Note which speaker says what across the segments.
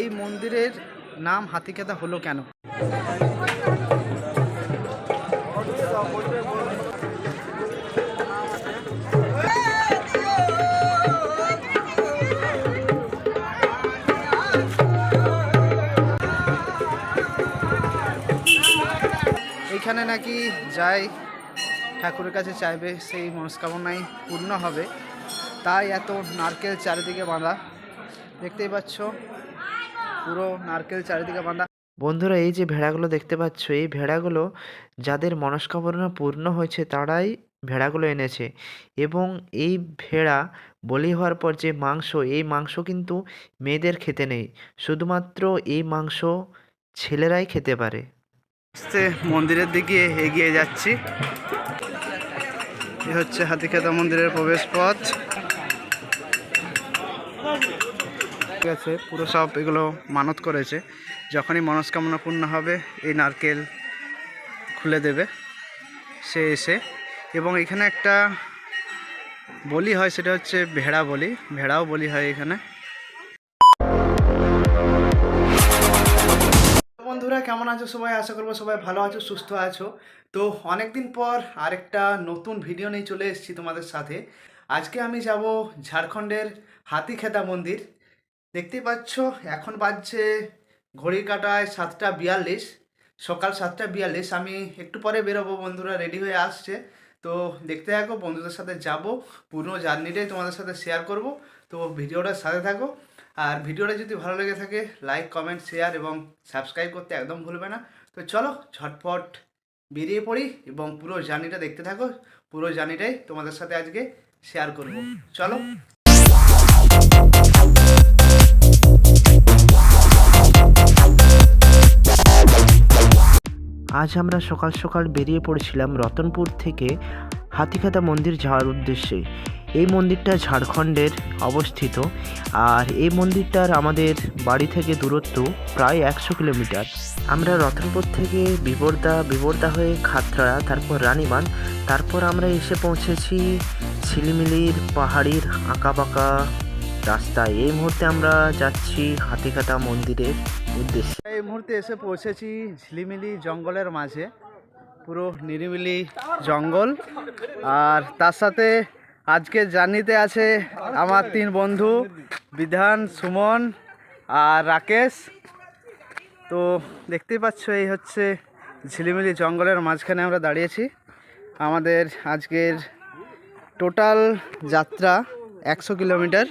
Speaker 1: এই মন্দিরের নাম হাতিকেদা হলো কেন? এখানে নাকি যাই, ঠাকুরের কাছে চাইবে, সেই মনস্কামনাই পূর্ণ হবে। তাই এত নারকেল চারিদিকে বাঁধা। দেখতেই পাচ্ছ পুরো নারকেল চারিদিকে বাঁধা।
Speaker 2: বন্ধুরা, এই যে ভেড়াগুলো দেখতে পাচ্ছ, এই ভেড়াগুলো যাদের মনস্কামনা পূর্ণ হয়েছে, তারাই ভেড়াগুলো এনেছে। এবং এই ভেড়া বলি হওয়ার পর যে মাংস, এই মাংস কিন্তু মেয়েদের খেতে নেই। শুধুমাত্র এই মাংস ছেলেরাই খেতে পারে।
Speaker 1: আস্তে মন্দিরের দিকে এগিয়ে যাচ্ছি। এই হচ্ছে হাতিখেতা মন্দিরের প্রবেশ পথ ঠিক আছে, পুরো সব এগুলো মানত করেছে। যখনই মনস্কামনা পূর্ণ হবে, এই নারকেল খুলে দেবে। সে এসে, এবং এখানে একটা বলি হয়, সেটা হচ্ছে ভেড়া বলি। ভেড়াও বলি হয় এখানে। বন্ধুরা, কেমন আছো সবাই? আশা করব সবাই ভালো আছো, সুস্থ আছো। তো অনেকদিন পর আরেকটা নতুন ভিডিও নিয়ে চলে এসেছি তোমাদের সাথে। আজকে আমি যাব ঝাড়খণ্ডের হাতিখেদা মন্দির। দেখতেই পাচ্ছ, এখন বাজছে ঘড়ি কাটায় সাতটা বিয়াল্লিশ। সকাল সাতটা বিয়াল্লিশ, আমি একটু পরে বেরোবো বন্ধুরা রেডি হয়ে আসছে। তো দেখতে থাকো, বন্ধুদের সাথে যাব পুরো জার্নিটাই তোমাদের সাথে শেয়ার করব। তো ভিডিওটার সাথে থাকো। আর ভিডিওটা যদি ভালো লেগে থাকে লাইক কমেন্ট শেয়ার এবং সাবস্ক্রাইব করতে একদম ভুলবে না। তো চলো, ঝটপট বেরিয়ে পড়ি এবং পুরো জার্নিটা দেখতে থাকো। পুরো জার্নিটাই তোমাদের সাথে আজকে শেয়ার করব। চলো।
Speaker 2: আজ আমরা সকাল সকাল বেরিয়ে পড়েছিলাম রতনপুর থেকে হাতিখাতা মন্দির যাওয়ার উদ্দেশ্যে। এই মন্দিরটা ঝাড়খণ্ডের অবস্থিত আর এই মন্দিরটার আমাদের বাড়ি থেকে দূরত্ব প্রায় একশো কিলোমিটার। আমরা রতনপুর থেকে বিবর্দা বিবর্দা হয়ে খাতড়া, তারপর রানীবান তারপর আমরা এসে পৌঁছেছি ঝিলিমিলির পাহাড়ির আঁকাবাঁকা রাস্তায়। এই মুহূর্তে আমরা যাচ্ছি হাতিখাতা মন্দিরের উদ্দেশ্যে।
Speaker 1: এই মুহূর্তে এসে পৌঁছেছি ঝিলিমিলি জঙ্গলের মাঝে। পুরো নিরিবিলি জঙ্গল। আর তার সাথে আজকে জার্নিতে আছে আমার তিন বন্ধু, বিধান, সুমন আর রাকেশ। তো দেখতেই পাচ্ছ, এই হচ্ছে ঝিলিমিলি জঙ্গলের মাঝখানে আমরা দাঁড়িয়েছি। আমাদের আজকের টোটাল যাত্রা একশো কিলোমিটার।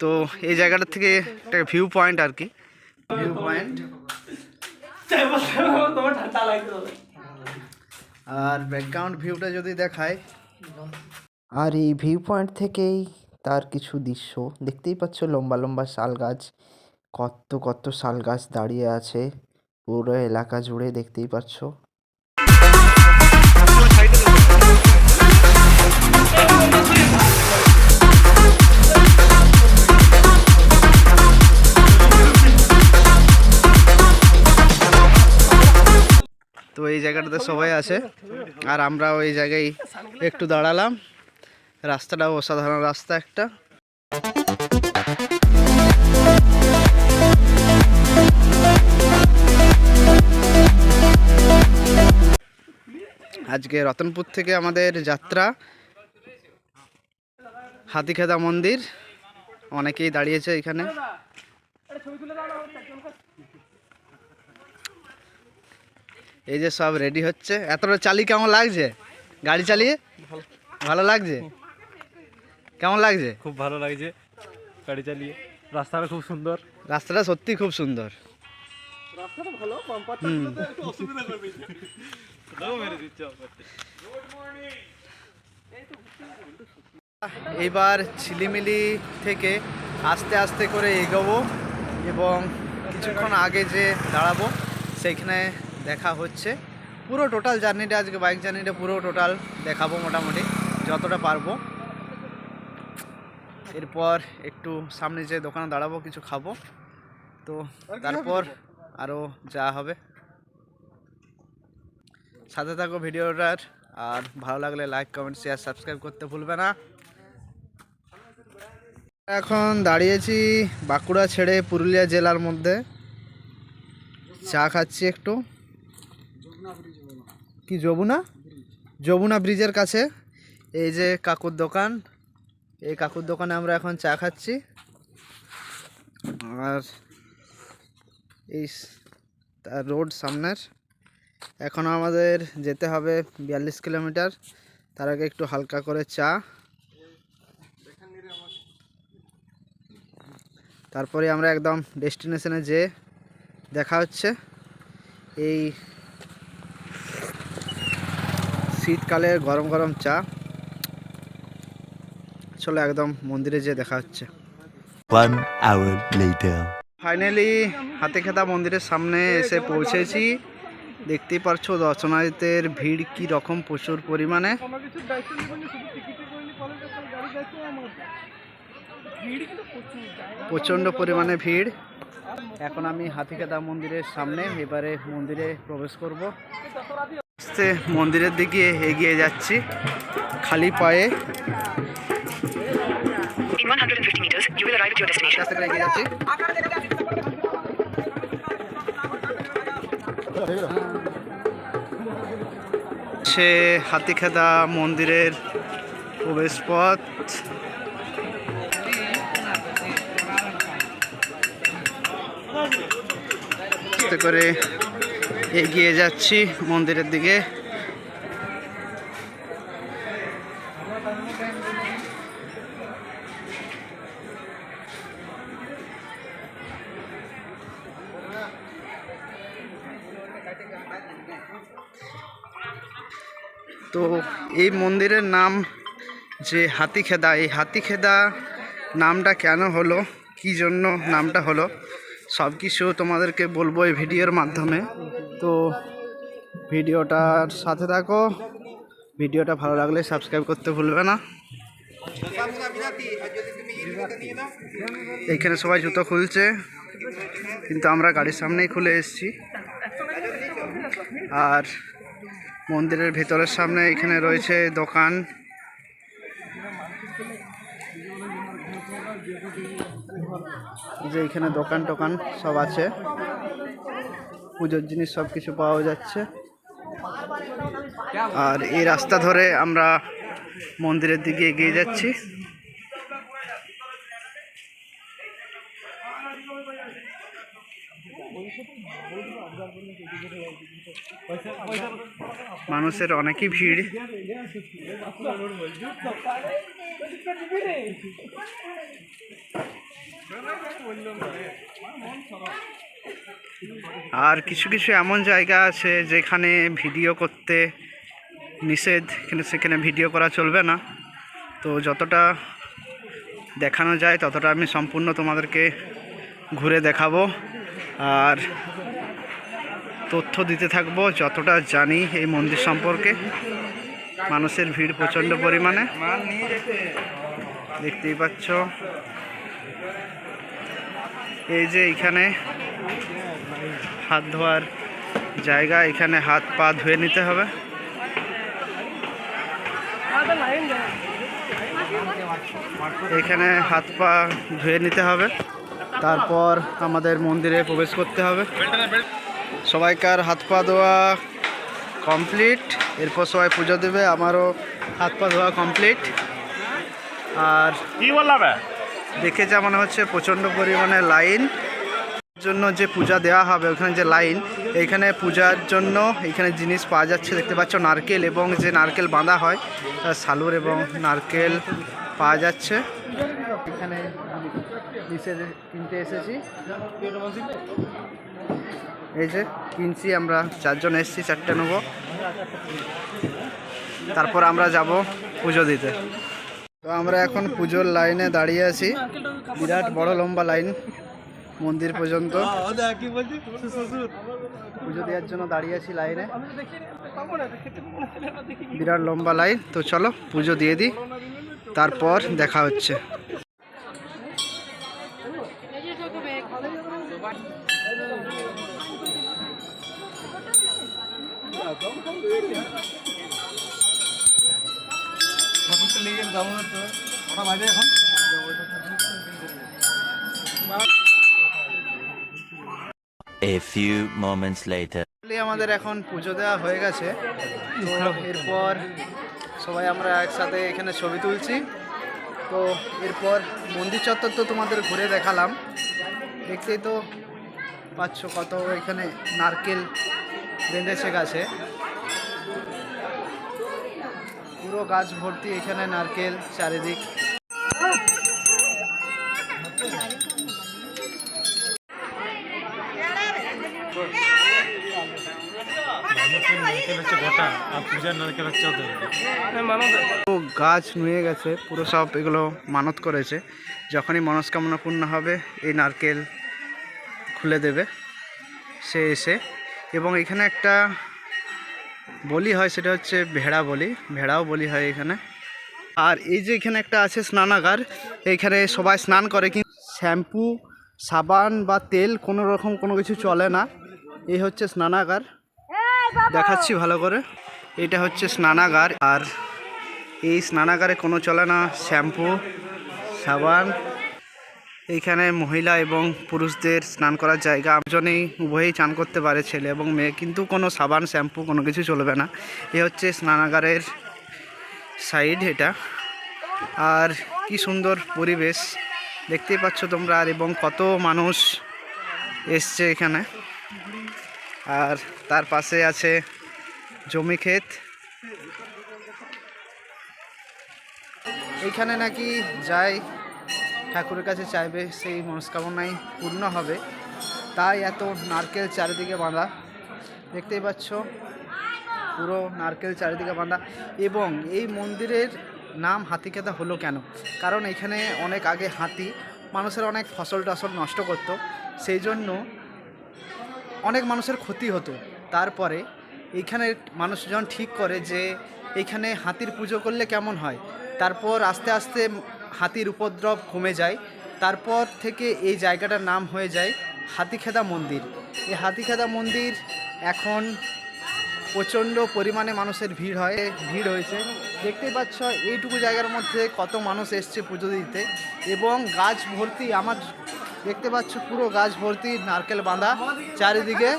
Speaker 1: তো এই জায়গাটা থেকে একটা ভিউ পয়েন্ট আর কি। ভিউ পয়েন্ট আর ব্যাকগ্রাউন্ড ভিউটা যদি দেখায়
Speaker 2: আর এই ভিউ পয়েন্ট থেকেই তার কিছু দৃশ্য। দেখতেই পাচ্ছ লম্বা লম্বা শাল গাছ কত কত শাল গাছ দাঁড়িয়ে আছে। পুরো এলাকা জুড়ে দেখতেই পাচ্ছ।
Speaker 1: তো এই জায়গাটাতে সবাই আছে। আর আমরা ওই জায়গায় একটু দাঁড়ালাম। রাস্তাটাও অসাধারণ রাস্তা একটা। আজকে রতনপুর থেকে আমাদের যাত্রা। হাতিখেদা মন্দির। অনেকেই দাঁড়িয়েছে এখানে। এই যে সব রেডি হচ্ছে। এতটা চালি কেমন লাগছে? গাড়ি চালিয়ে? ভালো। লাগছে? কেমন লাগছে?
Speaker 3: খুব ভালো লাগছে গাড়ি চালিয়ে। রাস্তাটা খুব সুন্দর।
Speaker 1: রাস্তাটা সত্যি খুব সুন্দর। এইবার ছিলিমিলি থেকে আস্তে আস্তে করে এগোবো এবং কিছুক্ষণ আগে যে দাঁড়াবো সেইখানে দেখা হচ্ছে। পুরো টোটাল জার্নিটা আজকে বাইক জার্নিটা পুরো টোটাল দেখাবো মোটামুটি, যতটা পারব। এরপর একটু সামনে যে দোকানে দাঁড়াবো, কিছু খাব। তো তারপর আরও যা হবে। সাথে থাকো ভিডিওটার, আর ভালো লাগলে লাইক কমেন্ট শেয়ার সাবস্ক্রাইব করতে ভুলবে না। এখন দাঁড়িয়েছি বাঁকুড়া ছেড়ে পুরুলিয়া জেলার মধ্যে। চা খাচ্ছি একটু। কি, যমুনা? যমুনা ব্রিজের কাছে। এই যে কাকুর দোকান। এই কাকুর দোকানে আমরা এখন চা খাচ্ছি। আর এই তার রোড সামনের। এখন আমাদের যেতে হবে বিয়াল্লিশ কিলোমিটার। তার আগে একটু হালকা করে চা। তারপরে আমরা একদম ডেস্টিনেশনে যে দেখা হচ্ছে। এই শীতকালের গরম গরম চা। চলো একদম মন্দিরে যে দেখা হচ্ছে. ফাইনালি হাতেখেদা মন্দিরের সামনে এসে পৌঁছেছি। দেখতেই পারছ দর্শনার্থীদের ভিড় কি রকম প্রচুর পরিমাণে। প্রচণ্ড পরিমাণে ভিড়। এখন আমি হাতিখেদা মন্দিরের সামনে এবারে মন্দিরে প্রবেশ করব। আস্তে মন্দিরের দিকে এগিয়ে যাচ্ছি খালি পায়ে।
Speaker 4: In 150 meters, you will arrive at your destination.
Speaker 1: আস্তে করে এগিয়ে যাচ্ছি। সে হাতিখেদা মন্দিরের প্রবেশ পথ করে এগিয়ে যাচ্ছি মন্দিরের দিকে। তো এই মন্দিরের নাম যে হাতিখেদা, এই হাতিখেদা নামটা কেন হলো? কি জন্য নামটা হলো? সব কিছু তোমাদেরকে বলব এই ভিডিওর মাধ্যমে। তো ভিডিওটার সাথে থাকো। ভিডিওটা ভালো লাগলে সাবস্ক্রাইব করতে ভুলবে না। এখানে সবাই জুতো খুলছে, কিন্তু আমরা গাড়ির সামনেই খুলে এসেছি। আর মন্দিরের ভেতরের সামনে এখানে রয়েছে দোকান। যে এখানে দোকান টোকান সব আছে। পুজোর জিনিস সব কিছু পাওয়া যাচ্ছে। আর এই রাস্তা ধরে আমরা মন্দিরের দিকে এগিয়ে যাচ্ছি। মানুষের অনেকই ভিড়। আর কিছু কিছু এমন জায়গা আছে যেখানে ভিডিও করতে নিষেধ, কিন্তু সেখানে ভিডিও করা চলবে না। তো যতটা দেখানো যায় ততটা আমি সম্পূর্ণ তোমাদেরকে ঘুরে দেখাবো। আর তথ্য দিতে থাকব, যতটা জানি এই মন্দির সম্পর্কে। মানুষের ভিড় প্রচণ্ড পরিমাণে। দেখতেই পাচ্ছ। এই যে এখানে হাত ধোয়ার জায়গা, এখানে হাত পা ধুয়ে নিতে হবে। এখানে হাত পা ধুয়ে নিতে হবে। তারপর আমাদের মন্দিরে প্রবেশ করতে হবে। সবাইকার হাত পা ধোয়া কমপ্লিট এরপর সবাই পুজো দেবে আমারও হাত পা ধোয়া কমপ্লিট আর
Speaker 3: কি বললাম?
Speaker 1: দেখে যা মনে হচ্ছে প্রচণ্ড পরিমাণে লাইন জন্য যে পূজা দেওয়া হবে ওখানে যে লাইন এইখানে পূজার জন্য এখানে জিনিস পাওয়া যাচ্ছে। দেখতে পাচ্ছ নারকেল এবং যে নারকেল বাঁধা হয় তার সালুর এবং নারকেল পাওয়া যাচ্ছে। এখানে নিচে কিনতে এসেছি। এই যে কিনছি আমরা, চারজন এসেছি, চারটে নেব। তারপর আমরা যাব পুজো দিতে। তো আমরা এখন পুজোর লাইনে দাঁড়িয়ে আছি। বিরাট বড় লম্বা লাইন মন্দির পর্যন্ত। পুজো দেওয়ার জন্য দাঁড়িয়ে আছি লাইনে। বিরাট লম্বা লাইন। তো চলো পুজো দিয়ে দিই। তারপর দেখা হচ্ছে।
Speaker 5: A few moments later.
Speaker 1: আমাদের এখন পুজো দেওয়া হয়ে গেছে। তো এরপর সবাই আমরা একসাথে এখানে ছবি তুলছি। তো এরপর মন্দির চত্বর তো তোমাদের ঘুরে দেখালাম। দেখতেই তো পাচ্ছ কত এখানে নারকেল বেঁধেছে গাছে। পুরো গাছ ভর্তি এখানে নারকেল চারিদিক। গাছ নুয়ে গেছে পুরো সব এগুলো মানত করেছে। যখনই মনস্কামনা পূর্ণ হবে এই নারকেল খুলে দেবে। সে এসে এবং এখানে একটা বলি হয় সেটা হচ্ছে ভেড়া বলি। ভেড়াও বলি হয় এখানে। আর এই যে এখানে একটা আছে স্নানাগার এইখানে সবাই স্নান করে কিন্তু শ্যাম্পু সাবান বা তেল কোনো রকম কোনো কিছু চলে না। এই হচ্ছে স্নানাগার। দেখাচ্ছি ভালো করে। এটা হচ্ছে স্নানাগার। আর এই স্নানাগারে কোনো চলে না। শ্যাম্পু সাবান এইখানে মহিলা এবং পুরুষদের স্নান করার জায়গা। দুজনেই উভয়েই চান করতে পারে ছেলে এবং মেয়ে, কিন্তু কোনো সাবান, শ্যাম্পু কোনো কিছু চলবে না। এ হচ্ছে স্নানাগারের সাইড এটা। আর কি সুন্দর পরিবেশ। দেখতেই পাচ্ছ তোমরা আর এবং কত মানুষ এসছে এখানে। আর তার পাশে আছে জমি ক্ষেত। এইখানে নাকি যাই ঠাকুরের কাছে চাইবে, সেই মনস্কামনাই পূর্ণ হবে। তাই এত নারকেল চারিদিকে বাঁধা। দেখতেই পাচ্ছ, পুরো নারকেল চারিদিকে বাঁধা। এবং এই মন্দিরের নাম হাতিকেতা হলো কেন? কারণ এখানে অনেক আগে হাতি মানুষের অনেক ফসল টসল নষ্ট করতো। সেই জন্য অনেক মানুষের ক্ষতি হতো। তারপরে এইখানে মানুষজন ঠিক করে যে এইখানে হাতির পুজো করলে কেমন হয়? তারপর আস্তে আস্তে হাতির উপদ্রব কমে যায়। তারপর থেকে এই জায়গাটার নাম হয়ে যায় হাতিখেদা মন্দির। এই হাতিখেদা মন্দির এখন প্রচণ্ড পরিমাণে মানুষের ভিড় হয়, ভিড় হয়েছে। দেখতে পাচ্ছ, এইটুকু জায়গার মধ্যে কত মানুষ এসছে পুজো দিতে এবং গাছ ভর্তি, আমার দেখতে পাচ্ছ পুরো গাছ ভর্তি নারকেল বাঁধা চারিদিকে।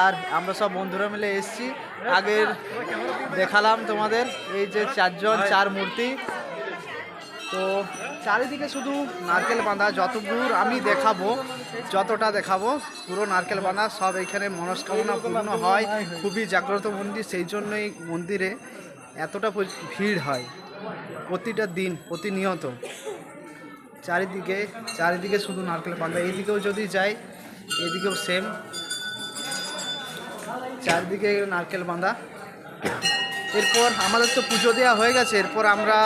Speaker 1: আর আমরা সব বন্ধুরা মিলে এসেছি। আগের দেখালাম তোমাদের, এই যে চারজন, চার মূর্তি। তো চারিদিকে শুধু নারকেল বাঁধা যত দূর আমি দেখাবো, যতটা দেখাবো, পুরো নারকেল বাঁধা, সব এখানে মনস্কামনা পূর্ণ হয়, খুবই জাগ্রত মন্দির, সেই জন্যই মন্দিরে এতটা ভিড় হয়, প্রতিটা দিন, প্রতিনিয়ত। চারিদিকে চারিদিকে শুধু নারকেল বাঁধা এইদিকেও যদি যাই, এদিকেও সেম চারিদিকে নারকেল বাঁধা। এরপর আমাদের তো পুজো দেওয়া হয়ে গেছে, এরপর আমরা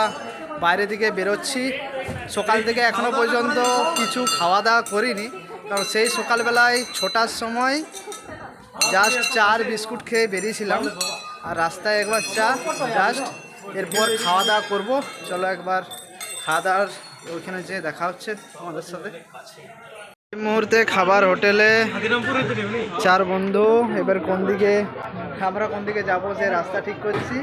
Speaker 1: বাইরের দিকে বেরোচ্ছি। সকাল থেকে এখনও পর্যন্ত কিছু খাওয়া দাওয়া করিনি। কারণ সেই সকালবেলায় ছোটার সময় জাস্ট চার বিস্কুট খেয়ে বেরিয়েছিলাম। আর রাস্তায় একবার চা জাস্ট এরপর খাওয়া দাওয়া করব। চলো একবার খাওয়া দাওয়ার ওইখানে যে দেখা হচ্ছে আমাদের সাথে। এই মুহূর্তে খাবার হোটেলে চার বন্ধু। এবার কোন দিকে, আমরা কোন দিকে যাব সে রাস্তা ঠিক করছি।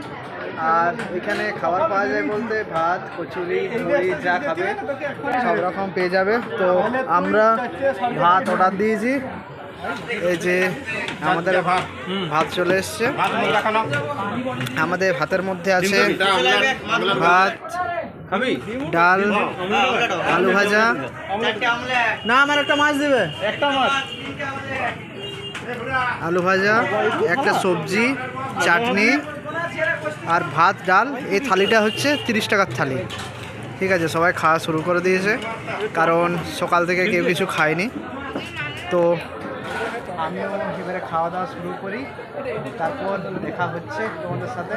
Speaker 1: আর এখানে খাবার পাওয়া যায় বলতে ভাত, কচুরি, মুড়ি, যা খাবে, সব রকম পেয়ে যাবে। তো আমরা ভাত অর্ডার দিয়েছি। এই যে আমাদের ভাত ভাত চলে এসছে। আমাদের ভাতের মধ্যে আছে ভাত, ডাল, আলু ভাজা। না, আমার একটা মাছ দেবে। একটা মাছ আলু ভাজা, একটা সবজি, চাটনি। আর ভাত, ডাল, এই থালিটা হচ্ছে তিরিশ টাকার থালি। ঠিক আছে, সবাই খাওয়া শুরু করে দিয়েছে, কারণ সকাল থেকে কেউ কিছু খায়নি। তো আমিও এবারে খাওয়া দাওয়া শুরু করি, তারপর দেখা হচ্ছে তোমাদের সাথে।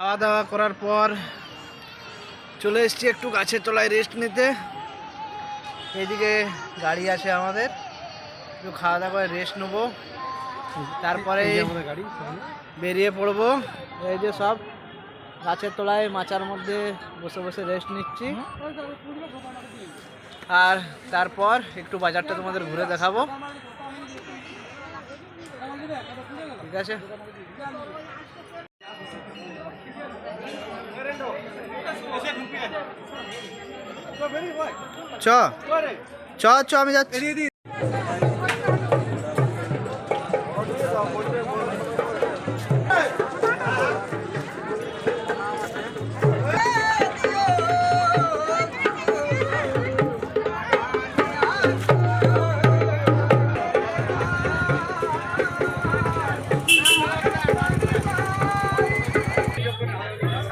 Speaker 1: খাওয়া দাওয়া করার পর চলে এসেছি একটু গাছের তলায় রেস্ট নিতে। এইদিকে গাড়ি আছে আমাদের, একটু খাওয়া দাওয়া করে রেস্ট নেব। তারপরে বেরিয়ে পড়ব। এই যে সব গাছের তলায় মাচার মধ্যে বসে বসে রেস্ট নিচ্ছি। আর তারপর একটু বাজারটা তোমাদের ঘুরে দেখাবো। ঠিক আছে? চ। চ চ আমি যাচ্ছি।